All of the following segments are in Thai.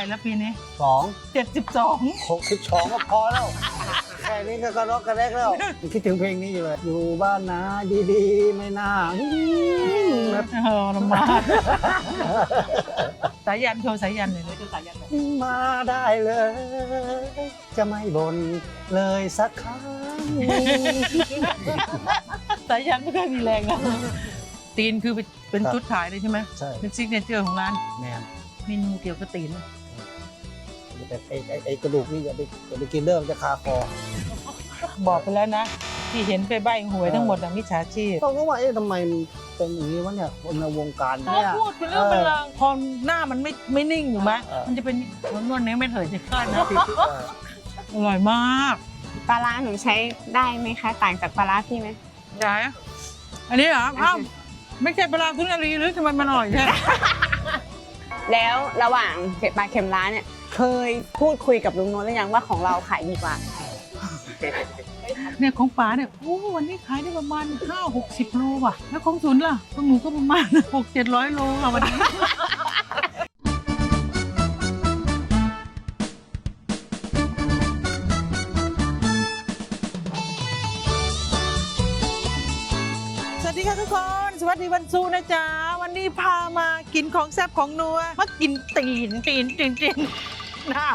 ร่แล้วปีนี้สองเจ็ดสิบสองหกสิบสองก็พอแล้ว แค่นี้ก็กระรอกกระแรกแล้ว คิดถึงเพลงนี้อยู่เลย อยู่บ้านนะดีๆ ไม่น่าแบบเออลำบากสายยันโชว์สายยันหน่อยเลยโชว์สายยันหน่อยมาได้เลย จะไม่บ่นเลยสักครั้ง สายยันไม่เคยมีแรงนะตีนคือเป็นครับ ชุดขายเลยใช่ไหมใช่เป็นซิกเนเจอร์ของร้าน แมน เมนูเกี่ยวกับตีน แต่ไอ้ไอ้ไอ้กระดูกนี่อย่าไปอย่าไปกินเริ่มนจะคาคอบอกไปแล้วนะ ที่เห็นไปใบหวยทั้งหมดอะมิจฉาชีพต้องก็ว่าเอ๊ะทำไมมันเป็นอย่างนี้วะเนี่ยคนในวงการพอเนี่ย พูดเป็นเรื่องเป็นราวพอหน้ามันไม่ไม่นิ่งอยู่ไหมเออ มันจะเป็นนวดเนี้ยไม่เถยจะคาดนะอร่อยมากปลาร้าหนูใช้ได้ไหมคะ ต่างจากปลาร้าพี่ไหม ไหนอันนี้เหรออ้าวไม่ใช่ปลาร้าทุนอารีหรือทำไมมันอร่อยใช่แล้วระหว่างเผ็ดปลาเค็มร้านเนี่ย เคยพูดคุยกับลุงโน้ตหรือยังว่าของเราขายดีกว่า เนี่ยของป๋าเนี่ยโอ้วันนี้ขายได้ประมาณห้าหกสิบโลว่ะ แล้วของศูนย์ล่ะของหนูก็ประมาณหกเจ็ดร้อยโลค่ะวันนี้ สวัสดีค่ะทุกคน สวัสดีวันซูนะจ๊ะ วันนี้พามากินของแซ่บของนัว มากินตีนตีนตีนตีน หน้า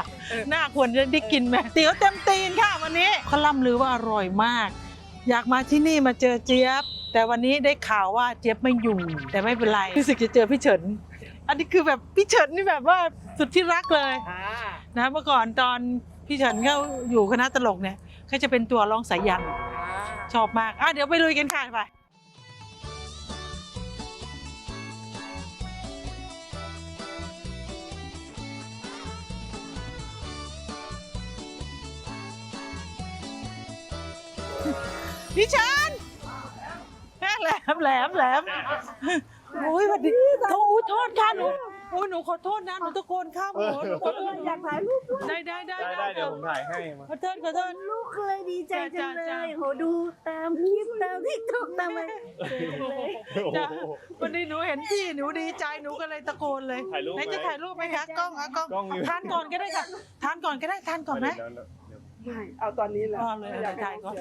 หน้าควรจะได้กินไหมเตี๋ยวเต็มตีนค่ะวันนี้เขาล่ำลือว่าอร่อยมาก อยากมาที่นี่มาเจอเจี๊ยบ แต่วันนี้ได้ข่าวว่าเจี๊ยบไม่อยู่ แต่ไม่เป็นไรรู้สึกจะเจอพี่เฉิน อันนี้คือแบบพี่เฉินนี่แบบว่าสุดที่รักเลยนะเมื่อก่อนตอนพี่เฉินเขาอยู่คณะตลกเนี่ยเขาจะเป็นตัวร้องสายยันชอบมากอะเดี๋ยวไปลุยกันค่ะไป พี่ชันแหลมแหลมแหลมโอ้ยสวัสดีโอ้โทษค่ะหนูโอ้ยหนูขอโทษนะหนูตะโกนข้ามหัวหนูขอโทษอยากถ่ายรูปได้ได้ได้ได้ได้เดี๋ยวผมถ่ายให้มาขอโทษขอโทษลูกเลยดีใจจังเลจ้ะจ้ะยโหดูตามคลิปตามทิกตอกตามอะไรเลยจ้ะวันนี้หนูเห็นพี่หนูดีใจหนูก็เลยตะโกนเลยถ่ายรูปไหไหนมจะถ่ายรูปไหมคะกล้องอะกล้องกล้องอยู่ทานก่อนก็ได้ค่ะทานก่อนก็ได้ทานก่อนไหมเดี๋ยวเดี๋ยวเดี๋ยวไม่เอาตอนนี้แหละอ๋อเลยเอาถ่ายก่อน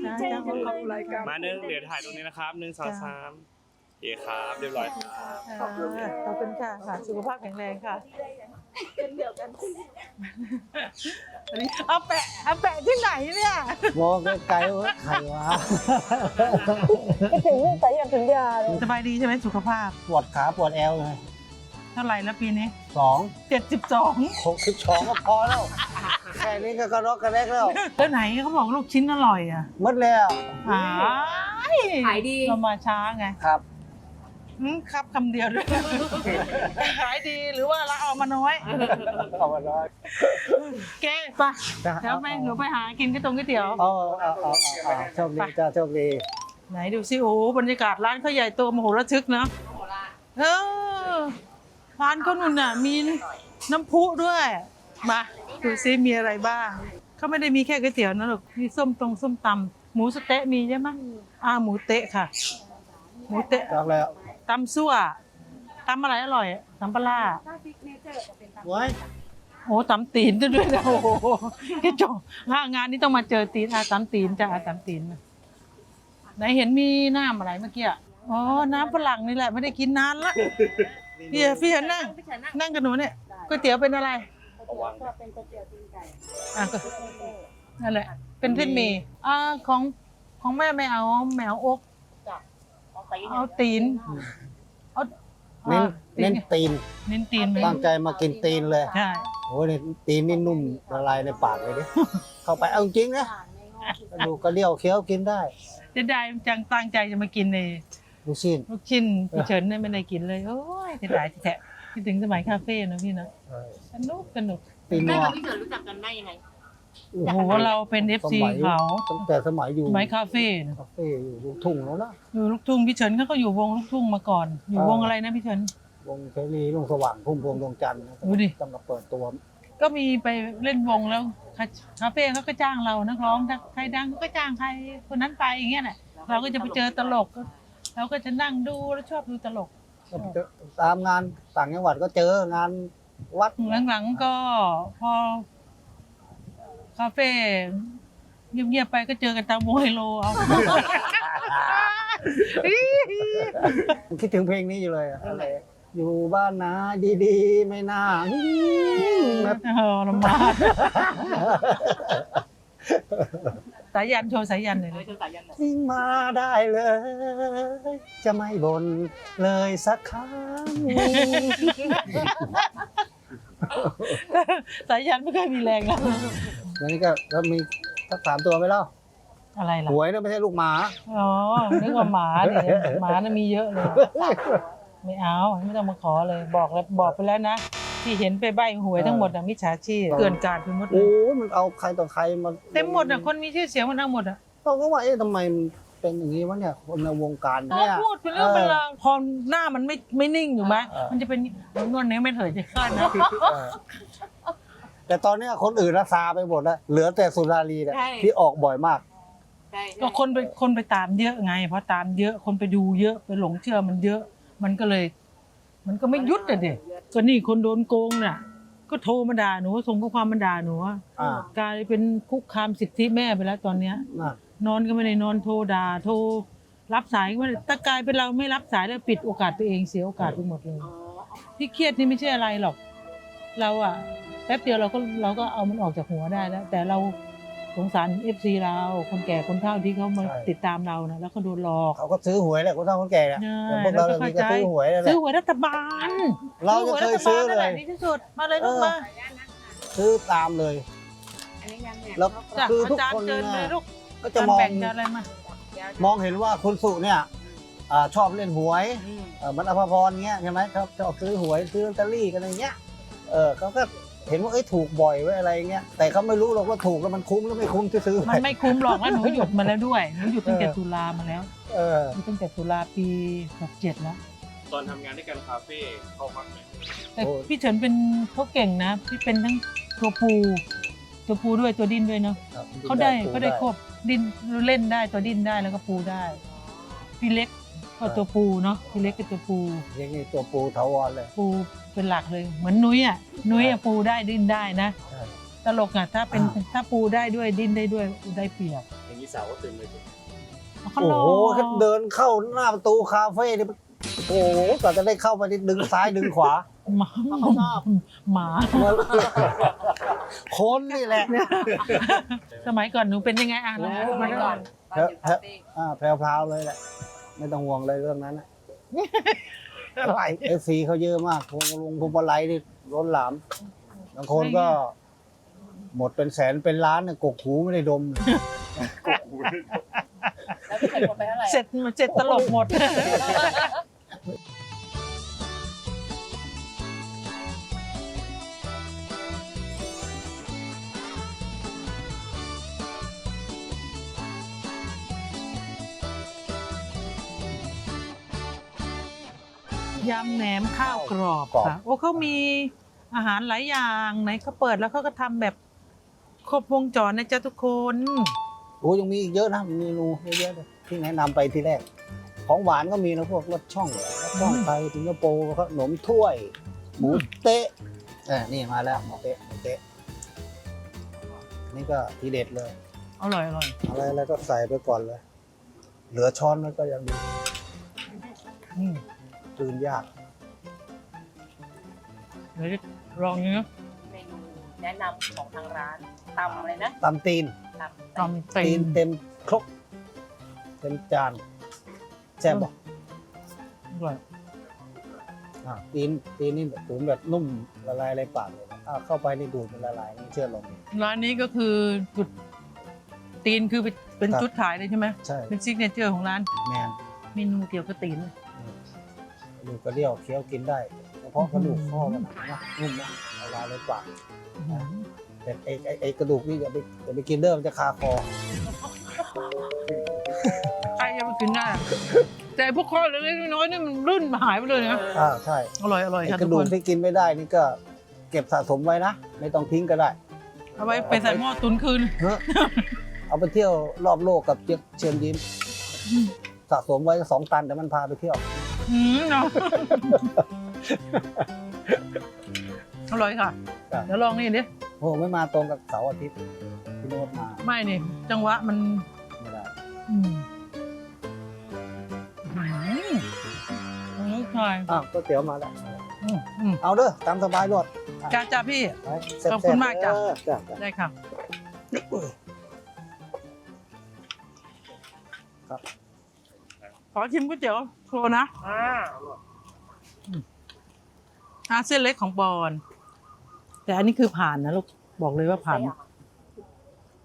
ดีใจจังเลยมาหนึ่งเดี๋ยวถ่ายตรงนี้นะครับหนึ่งสองสามโอเคครับเรียบร้อยครับขอบคุณค่ะขอบคุณค่ะค่ะ สุขภาพแข็งแรงค่ะเป็นเดียวกันอันนี้เอาแปะเอาแปะที่ไหนเนี่ยมองไกลๆว่าใครวะถึงสายอย่างถึงยาเลยสบายดีใช่ไหมสุขภาพปวดขาปวดแอวเลยเท่าไหร่แล้วปีนี้สองเจ็ดสิบสองหกสิบสองก็พอแล้ว แค่นี้ก็กระรอกกระแรกแล้วแล้วไหนเขาบอกลูกชิ้นอร่อยอะหมดแล้วหายขายดี เรามาช้าไงครับอืมครับคำเดียวด้วยขายดีหรือว่าเราเอามาน้อย เอามาร้อยแกไปแล้วแม่หนูไปหากินก๋วยตงก๋วยเตี๋ยวเอาเอาเอาเอาเอาโชคดีจ้าโชคดีไหนดูสิโอ้โหบรรยากาศร้านเขาใหญ่โตมโหฬารทึกเนอะเออร้านเขานุ่นน่ะมีน้ำพุด้วย มาดูซิมีอะไรบ้างเขาไม่ได้มีแค่ก๋วยเตี๋ยวนะลูกมีส้มตรงส้มตำหมูสะเต๊ะมีใช่ไหมอ่าหมูเต๊ะค่ะ หมูเต๊ะครับแล้วตำซั่วตำอะไรอร่อยตำปลาร้าไว้โอ้ตำตีนด้วยนะโอ้โหแกจบงานงานนี้ต้องมาเจอตีนอาตำตีนจ้าอาตำตีนนะไหนเห็นมีน้ำอะไรเมื่อกี้อะอ๋อน้ำฝรั่งนี่แหละไม่ได้กินนานละพี่พี่เห็นนั่งนั่งกับหนูเนี่ยก๋วยเตี๋ยวเป็นอะไร ระวังนะเป็นก๋วยเตี๋ยวตีนไก่อะก็นั่นแหละ เป็นเส้นหมี่อ่าของของแม่ไม่เอาแมวอกเอาตีน เอาเน้นอ่าเน้นตีน เน้นตีนไหม ตั้งใจมากินตีนเลย ใช่ โอ้ยนี่ตีนนี่นุ่มละลายในปากเลยดิ เข้าไปเอาจริงนะกระดูกกระเดี่ยวเคี้ยวกินได้จะได้จังตั้งใจจะมากินในลูกชิ้นลูกชิ้นพี่เฉินเนี่ยไม่ได้กินเลย โอ้ยเสียดายแท้ คิดถึงสมัยคาเฟ่นะพี่นะสนุกสนุกตีนแม่นัวกับพี่เฉินรู้จักกันได้ยังไง โอ้โหเราเป็นเอฟสซีมัยเขาตั้งแต่สมัยอยู่สมัยคาเฟ่นะคาเฟ่อยู่ลูกทุ่งแล้วนะอยู่ลูกทุ่งพี่เฉินเขาก็อยู่วงลูกทุ่งมาก่อน อยู่วงอะไรนะพี่เฉินวงเสรีลุงสว่างพุ่มพวงดวงจันทร์นะดูดิกำลังเปิดตัว ก็มีไปเล่นวงแล้วคาคาเฟ่เขาก็จ้างเรานักร้องใครดังเขาก็จ้างใครคนนั้นไปอย่างเงี้ยแหละเราก็จะไปเจอตลกเราก็จะนั่งดูแล้วชอบดูตลก ตตามงานต่างจังหวัดก็เจองานวัดหลังๆก็พอคาเฟ่เงียบๆไปก็เจอกันตามโมไฮโลเอา คิดถึงเพลงนี้อยู่เลยอะอะไรอยู่บ้านนะดีๆ ไม่น่าแบบเออลำบาก สายยันโชว์สายยันหน่อยเลยทิ้งมาได้เลย จะไม่บ่นเลยสักครั้งสายยันไม่เคยมีแรงนะแล้วนี่ก็แล้วมีสักสามตัวไหมเล่าอะไรล่ะหวยนะไม่ใช่ลูกหมาอ๋อนึกว่าหมาเนี่ยหมาน่ะมีเยอะเลย ไม่เอาไม่ต้องมาขอเลยบอกแล้วบอกไปแล้วนะ ที่เห็นไปใบหวยทั้งหมดน่ะมิจฉาชีพเกินการไปหมดเลโอ้ยมันเอาใครต่อใครมาเต็มหมดอะคนมีชื่อเสียงมันทั้งหมดอะเราก็ว่าเอ๊ะทำไมมันเป็นอย่างนี้วะเนี่ยคนในวงการพอเนี่ย พูดเป็นเรื่องเป็นราวพอหน้ามันไม่ไม่นิ่งอยู่ไหมเออ มันจะเป็นนวดเนี้ยไม่เถยจะขั้นนะ เออแต่ตอนเนี้ยคนอื่นรักษาไปหมดแล้วเหลือแต่สุรารีเนี่ยใช่ ที่ออกบ่อยมากก็คนไปคนไปตามเยอะไงเพราะตามเยอะคนไปดูเยอะไปหลงเชื่อมันเยอะ มันก็เลย มันก็ไม่ยุดอะเด็กก็นี่คนโดนโกงน่ะ ก็โทรมาด่าหนูส่งข้อความมาด่าหนูอะอ่ากลายเป็นคุกคามสิทธิแม่ไปแล้วตอนเนี้ย น่ะนอนก็ไม่ได้นอนโทรด่าโทรรับสายก็ไม่ได้ถ้ากลายเป็นเราไม่รับสายแล้วปิดโอกาสตัวเองเสียโอกาสไปหมดเลย ที่เครียดนี่ไม่ใช่อะไรหรอก เราอะแป๊บเดียวเราก็เราก็เอามันออกจากหัวได้แล้ว แต่เรา สงสารเอฟซีเรา คนแก่คนเฒ่าที่เขามาติดตามเรานะแล้วก็โดนหลอก เขาก็ซื้อหวยแหละคนเฒ่าคนแก่เนี่ยใช่อย่างพวกเราเราก็เนี่ยมีเข้าใจ ก็ซื้อหวยนั่นแหซื้ละอหวยรัฐบาลเราจะเคยซื้อนั่นเลแหละยดีที่สุดมาเลยลูกเออ มาซื้อตามเลย อันนี้ยังเนี่ยแล้วจ้ะคือทุอากจารคนย์เชิญเนี่เลยยลูกก็จะมอง แบ่งจะอะไรมามองเห็นว่าคุณสุเนี่ยอ่าชอบเล่นหวยเอ่อมันอภพรเงี้ยใช่ไหมชอบชอบซื้อหวยซื้อลอตเตอรี่กันอะไรเงี้ยเออเขาก็ เห็นว่าเอ้ยถูกบ่อยไว้ยอะไรเงี้ยแต่เขาไม่รู้หรอกว่าถูกแล้วมันคุ้มหรือไม่คุ้มที่ซื้อมันไม่คุ้มหรอกแล้วหนูหยุดมาแล้วด้วยหนูหยุดตั้งแต่เออตุลามาแล้วเออหยุดตั้งแต่ตุลาปีหกเจ็ดแล้วตอนทำงานด้วยกันคาเฟ่เข้าพักไหมแต่พี่เฉินเป็นเขาเก่งนะพี่เป็นทั้งตัวปู ตัวปูด้วยตัวดิ้นด้วยเนาะครับเขาได้เขาได้ควบดิ้นเล่นได้ตัวดิ้นได้แล้วก็ปูได้ พี่เล็ก ก็ตัวปูเนาะพี่เล็กก็ตัวปู เรียกนี่ตัวปูถาวรเลยปูเป็นหลักเลย เหมือนนุ้ยอะนุ้ยอะปูได้ดิ้นได้นะ ใช่ตลกอะถ้าเป็นอ่าถ้าปูได้ด้วยดิ้นได้ด้วยได้เปรียบอย่างนี้สาวก็ตื่นเลยสิเขาโอ้รอโหแค่เดินเข้าหน้าประตูคาเฟ่นี่โอ้โหกว่าจะได้เข้ามานี่ดึงซ้ายดึงขวา หมาหมา คนนี่แหละ สมัยก่อนหนูเป็นยังไงอะโอ้ยมาก่อนแพรวแพรวอ่าแพรวๆเลยแหละ ไม่ต้องห่วงเลยเรื่องนั้นนะอะไรเอฟซีเขาเยอะมากพวงลงพวงมาลัยนี่ล้นหลามบางคนก็ หมดเป็นแสนเป็นล้านเนี่ยกกหูไม่ได้ดมแล้วพี่เคยหมดไปเท่าไหร่เสร็จเสร็จตลกหมด ยำแหนมข้าวกรอบกรอบ ค่ะ โอ้เขามีอาหารหลายอย่างไหนเขาเปิดแล้วเขาก็ทำแบบครบวงจรนะจ๊ะทุกคน โอ้ยังมีอีกเยอะนะเมนูเยอะๆเลยที่แนะนำไปทีแรก ของหวานก็มีนะพวกรสช่องรสช่องอืม ไทยสิงคโปร์ขนมถ้วย หมูเต๊ะเออนี่มาแล้วหมูเต๊ะหมูเต๊ะนี่ก็ทีเด็ดเลย อร่อยอร่อยอะไรอะไรก็ใส่ไปก่อนเลย เหลือช้อนมันก็ยังดีอืม ตื่นยาก เดี๋ยวจะลองเนื้อเมนูแนะนำของทางร้านตำอะไรนะตำตีน ตำตำตีตีนนเต็มครกเต็มจานแซ่บบอกอร่อยอะตีนตีนนี่แบบตุ๋นแบบนุ่มละลายในปากเลยนะอะเข้าไปนี่ดูดมันละลายนี่เชื่อลองดิร้านนี้ก็คือจุดตีนคือเป็นครับจุดขายเลยใช่ไหม ใช่เป็นซิกเนเจอร์ของร้านแมนเมนูเกี่ยวกับตีนกระ ดูกกระเดี่ยวเคี้ยวกินได้เฉพาะกระดูกข้อมันนะนุ่มนะละลายในปากแต่ไอ้ไอ้ไอ้กระดูกนี่อย่าไปอย่าไปกินเด้อมันจะคาคอใครจะไปกินได้อะแต่พวกข้อเล็กๆน้อยๆนี่มันรุ่นหายไปเลยนะอ่าใช่อร่อยอร่อยไอ้ค่ะกทุระกดูคกนที่กินไม่ได้นี่ก็เก็บสะสมไว้นะไม่ต้องทิ้งก็ได้ เอาไว้ไปใส่หม้อตุนคืน เนอะเอาไปเที่ยวรอบโลกกับเจี๊ยบเชิญยิ้มอืมสะสมไว้สองตันแต่มันพาไปเที่ยว อืมเนาะอร่อยค่ะ ครับ เดี๋ยวลองนี่ดิโอ้ไม่มาตรงกับเสาร์อาทิตย์พี่โน้ตมาไม่นี่ จังหวะมัน ไม่ได้อืมอืมอืมใช่อ้าวก๋วยเตี๋ยวมาแล้ว อืมอืมเอาเด้อตามสบายรถจ้าจ้าพี่ ไปแซ่ๆขอบคุณมากจ้ะ เออจ้ะจ้ะได้ค่ะครับขอชิมก๋วยเตี๋ยวโครนะอาเส้นเล็กของปอนแต่อันนี้คือผ่านนะลูกบอกเลยว่าผ่าน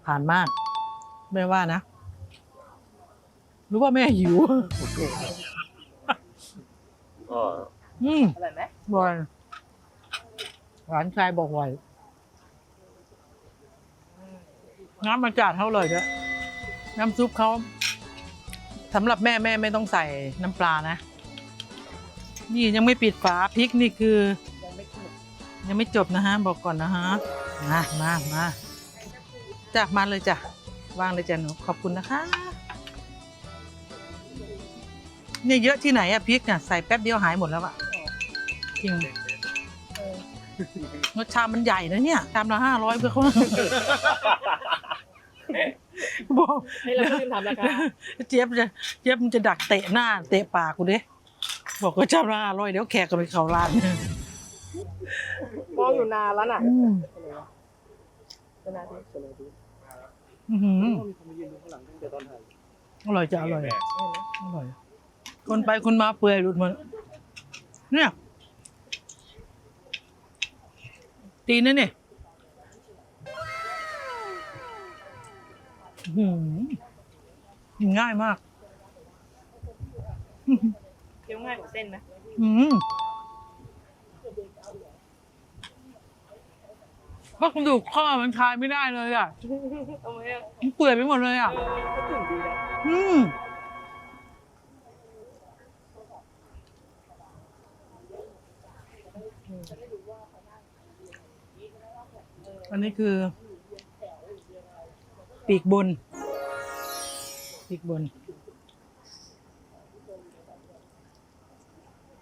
ผ่านมาก ไม่ว่านะรู้ว่าแม่หิวอืมอร่อยไหมบ่อยหลานชายบอกบ่อยน้ำมันจัดเท่าเลยด้วยน้ำซุปเขา สำหรับแม่แม่ไม่ต้องใส่น้ำปลานะ นี่ยังไม่ปิดฝาพริกนี่คือ ยังไม่ถูกยังไม่จบนะฮะ บอกก่อนนะฮะ มามามาจ้ะมาเลยจ้ะวางเลยจ้ะหนูขอบคุณนะคะเนี่ยเยอะที่ไหนอะพริกเนี่ยใส่แป๊บเดียวหายหมดแล้วอะจริงรสชามมันใหญ่นะเนี่ยชามละห้าร้อยเพื่อเขา บอกให้เราขึ้นทำราคาเจี๊ยบจะเจี๊ยบมันจะดักเตะหน้า เตะปากกูดิบอกว่าชามละห้าร้อยเดี๋ยวแขกก็ไปเขาร้านมองอยู่นานแล้วน่ะอืมเป็นนาทีอื้อหืออร่อยจะอร่อยอร่อย คนไปคนมาเปื่อยหลุดหมดเนี่ยตีนนะเนี่ย หือกินง่ายมาก เคี้ยวง่ายกว่าเส้นไหมอืมเพราะกระดูกข้อมันคลายไม่ได้เลยอะเอาไหมอะมันเปื่อยไปหมดเลยอะเออก็ถึงดีนะอืมอันนี้คือ ปีกบน ปีกบน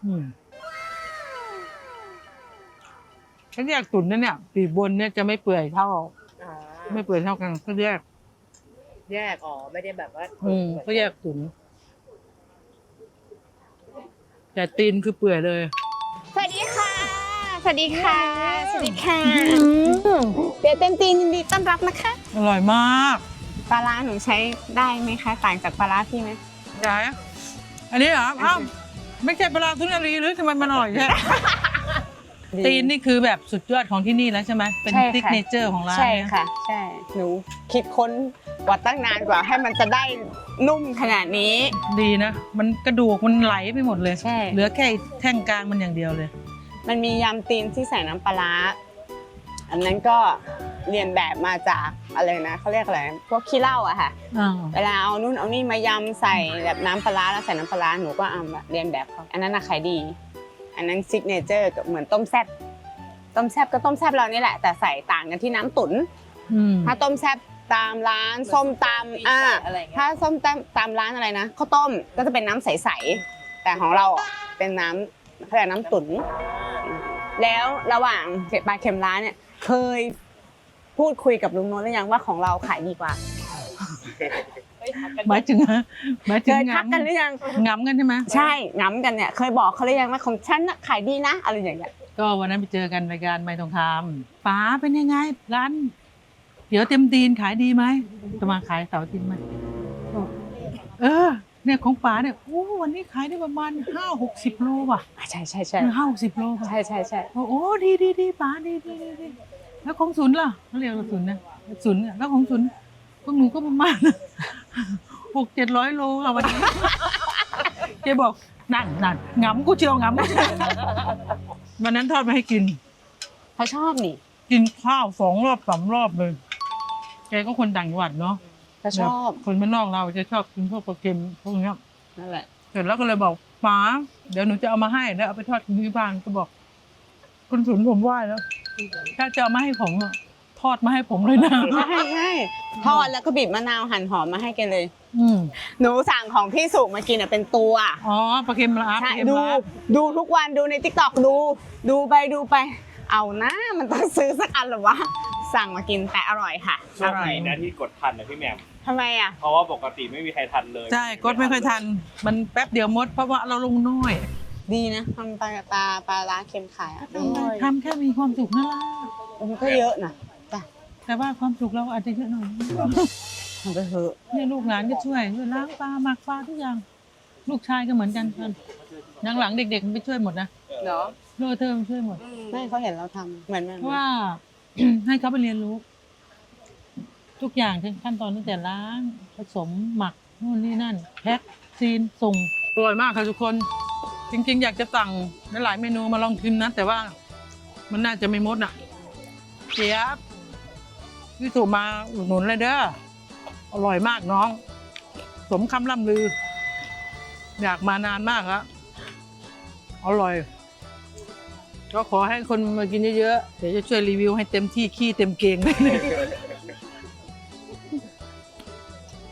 อืมเขาแยกตุ๋นนะเนี่ย ปีกบนเนี่ยจะไม่เปื่อยเท่า อ่าไม่เปื่อยเท่ากันเขาแยก แยกอ๋อไม่ได้แบบว่าอืมเขาแยกตุ๋นแต่ตีนคือเปื่อยเลย สวัสดีค่ะ สวัสดีค่ะ สวัสดีค่ะเปียเต็มตีนยินดีต้อนรับนะคะ อร่อยมากปลาร้าหนูใช้ได้ไหมคะ ต่างจากปลาร้าพี่ไหมยายอันนี้เหรออ้าวไม่ใช่ปลาร้าทุนอารีหรือทำไมมันอร่อยแค่ ตีนนี่คือแบบสุดยอดของที่นี่แล้วใช่ไหมเป็นใช่ค่ะ ซิกเนเจอร์ของร้านใช่เนี่ยค่ะ ใช่ หนูคิดค้นกว่าตั้งนานกว่าให้มันจะได้นุ่มขนาดนี้ ดีนะ มันกระดูกมันไหลไปหมดเลย ใช่ เหลือแค่แท่งกลางมันอย่างเดียวเลย มันมียำตีนที่ใส่น้ำปลาร้าอันนั้นก็ เรียนแบบมาจากอะไรนะเขาเรียกอะไรพวกขี้เหล้าอะค่ะอ้าวเวลาเอานู่นเอานี่มายำใส่แบบน้ำปลาร้าแล้วใส่น้ำปลาร้าหนูก็เอาแบบเรียนแบบเขาอันนั้นนะขายดี อันนั้นซิกเนเจอร์เหมือนต้มแซ่บต้มแซ่บก็ต้มแซ่บเรานี่แหละ แต่ใส่ต่างกันที่น้ำตุ๋นอืมถ้าต้มแซ่บตามร้านส้มตำอ่าอะไรอย่างเงี้ยถ้าส้มตำตามร้านอะไรนะข้าวต้มก็จะเป็นน้ำใสๆแต่ของเราอะเป็นน้ำเขาเรียกน้ำตุ๋นแล้วระหว่างเผ็ดปลาเค็มร้านเนี่ยเคย พูดคุยกับลุงโน้ตหรือยังว่าของเราขายดีกว่าเฮ้ยทักกันหมายถึงหมายเคถึงยทักกันหรือยังงำกันใช่ไหมใช่ง้ำกันเนี่ยเคยบอกเขาหรือยังว่าของฉันน่ะขายดีนะอะไรอย่างเงี้ยก็วันนั้นไปเจอกันรายการไม่ทองคำป๋าเป็นยังไงร้านเดี๋ยวเต็มตีนขายดีไหมจะมาขายเสาร์อาทิตย์ไหมบอกเออ เนี่ยของป๋าเนี่ยโอ้วันนี้ขายได้ประมาณห้าหกสิบโลว่ะใช่ใช่ใช่ห้าหกสิบโลว่ะใช่ใช่ใช่โอ้โอ้ดีดีดีป๋าดีดีดีดี แล้วของศูนย์ล่ะเขาเรียกว่าศูนย์นะศูนย์เนี่ยแล้วของศูนย์พวกหนูก็ประมาณหกเจ็ดร้อยโลค่ะวันนี้เจ๊บอกนั่นนั่นงำกูเชียวงำกูเชียววันนั้นทอดมาให้กินเขาชอบนี่ กินข้าวสองรอบสามรอบเลยแกก็คนต่างจังหวัดเนาะเขาชอบคนบ้านนอกเราจะชอบกินพวกปลาเค็มพวกเนี้ยนั่นแหละเสร็จแล้วก็เลยบอกป๋าเดี๋ยวหนูจะเอามาให้แล้วเอาไปทอดกินที่บ้านก็บอก คุณสุนผมไหว้แล้ว ถ้าจะเอามาให้ผมอะทอดมาให้ผมเลยนะใช่ใช่ทอดแล้วก็บีบมะนาวหั่นหอมมาให้แกเลย อืมหนูสั่งของพี่สุมากินอะเป็นตัวอ๋อปลาเค็มลาปใช่ลาเค็มดูลาดูทุกวันดูในทิกตอกดู ดูไปดูไป เอานะมันต้องซื้อสักอันเหรอวะสั่งมากินแต่อร่อยค่ะโชคดีนะที่กดทันนะพี่แหม่มทำไมอะ เพราะว่าปกติไม่มีใครทันเลย ใช่กดไม่ค่อยทัน มันแป๊บเดียวหมดเพราะว่าเราลงน้อย ดีนะทำปลาปลาปลาร้าเค็มขายอะทำแค่มีความสุขนั่นแหละมันก็เยอะนะจ้ะแต่ว่าความสุขเราอาจจะเยอะหน่อยทำไปเถอะเนี่ยลูกหลานก็ช่วยช่วยล้างปลาหมักปลาทุกอย่าง ลูกชายก็เหมือนกันยังหลังเด็กๆมันไปช่วยหมดนะเหรอโลเทอมช่วยหมดไม่เขาเห็นเราทำเหมือนมันเพราะว่าให้เขาไปเรียนรู้ ทุกอย่างทั้งขั้นตอนตั้งแต่ล้าง ผสมหมักนู่นนี่นั่น แพ็คซีนส่งอร่อยมากค่ะทุกคน จริง ๆ อยากจะสั่งหลายเมนูมาลองชิมนะ แต่ว่ามันน่าจะไม่มดอะเจี๊ยบพี่สุมาอุดหนุนเลยเด้ออร่อยมากน้อง สมคำล่ำลือ อยากมานานมากแล้วอร่อย ก็ขอให้คนมากินเยอะๆ เดี๋ยวจะช่วยรีวิวให้เต็มที่ขี้เต็มเกงเลยเนี่ย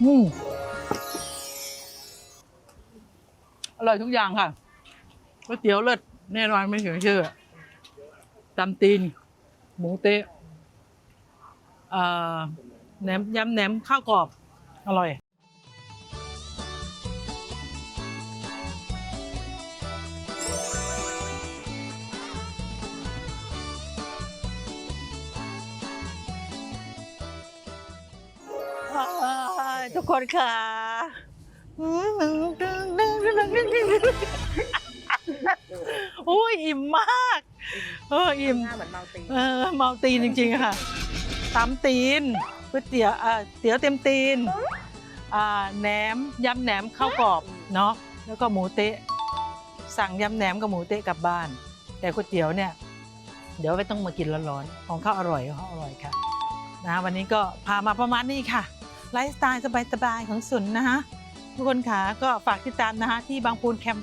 อืมอร่อยทุกอย่างค่ะ ก๋วยเตี๋ยวเลิศแน่นอนไม่ถึงชื่อตำตีน หมูเตะเออแหนมยำแหนมข้าวกรอบ อร่อยทุกคนค่ะ อ้ยอิ่มมาก เอออิ่มเหมือนเมาตีเออเมาตีนจริงๆค่ะตำตีนก๋วยเตี๋ยวอ่าเตี๋ยวเต็มตีนอ่าแหนมยำแหนมข้าวกรอบเนาะแล้วก็หมูเต๊ะ สั่งยำแหนมกับหมูเต๊ะกลับบ้าน แต่ก๋วยเตี๋ยวเนี่ย เดี๋ยวไม่ต้องมากินร้อนๆของเขาอร่อยของเขาอร่อยค่ะนะวันนี้ก็พามาประมาณนี้ค่ะไลฟ์สไตล์สบายๆของสุนนะคะทุกคนค่ะก็ฝากติดตามนะคะที่บางปูนแคมป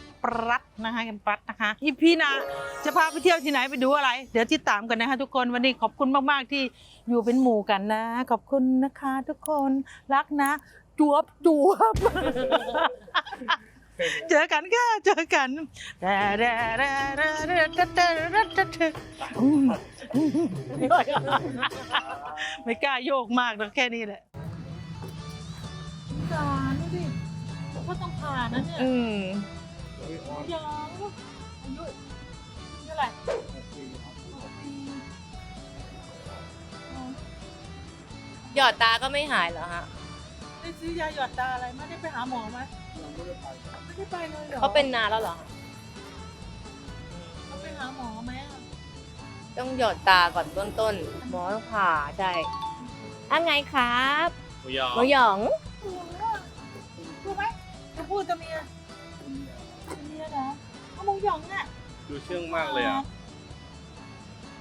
รัสนะคะแคมปรัสนะคะอีพี่นาจะพาไปเที่ยวที่ไหนไปดูอะไร เดี๋ยวติดตามกันนะคะทุกคนวันนี้ขอบคุณมากๆที่อยู่เป็นหมู่กันนะ ขอบคุณนะคะ ทุกคนรักนะจวบจวบเจอกันค่ะเจอกันแต่ไม่กล้าโยกมากนะแค่นี้แหละสารดูดิก็ต้องผ่านนะเนี่ย อืมยังอายุเท่าไหร่หยอดตาก็ไม่หายเหรอฮะ ได้ซื้อยาหยอดตาอะไรไหม่ได้ไปหาหมอไหมไม่ได้ไปไม่ได้ไปเลยเหรอเขาเป็นนานแล้วเหรอเขาไปหาหมอไหมอะต้องหยอดตาก่อนเบื้องต้น หมอต้องผ่าใช่อะไงครับหมูยอหมอหยองถูกไหมจะพูดจะเมียจะเมียเหร อเอาหมูหยองน่ะดูเชื่องมากเลยอะ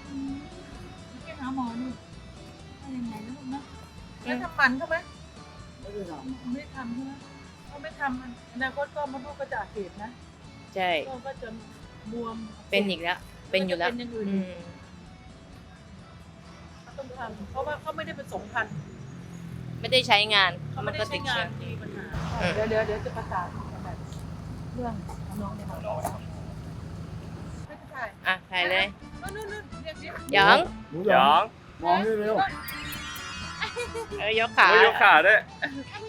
อืมไปหาหมอดูว่ายังไงนะลูกนะแล้วทำฟันเขาไหมไม่ได้ทำไม่ได้ทำใช่ไหมเขาไม่ทำอนาคตก็มดลูกก็จะอักเสบนะใช่ ก็ก็จะบวมเป็นอีกแล้ว เป็นอยู่แล้วเป็นอย่างอื่นอืมเขาต้องทำเพราะว่าเขาไม่ได้ผสมพันธุ์ไม่ได้ใช้งานเขามัไม่นได้ก็ใช้ติดงาเชื้นอมีปัญหาอืมเดี๋ยวเดี๋ยวเดี๋ยวจะประสานแบบเรื่องน้องเนี่ยค่ะ ไม่ใช่อะถ่ายเลยนู่นนู่นนู่นเรียกเรียกหยองหมูหหยยอองงมองนี่เร็ว เออยกขาไม่ยกขาด้วยไม่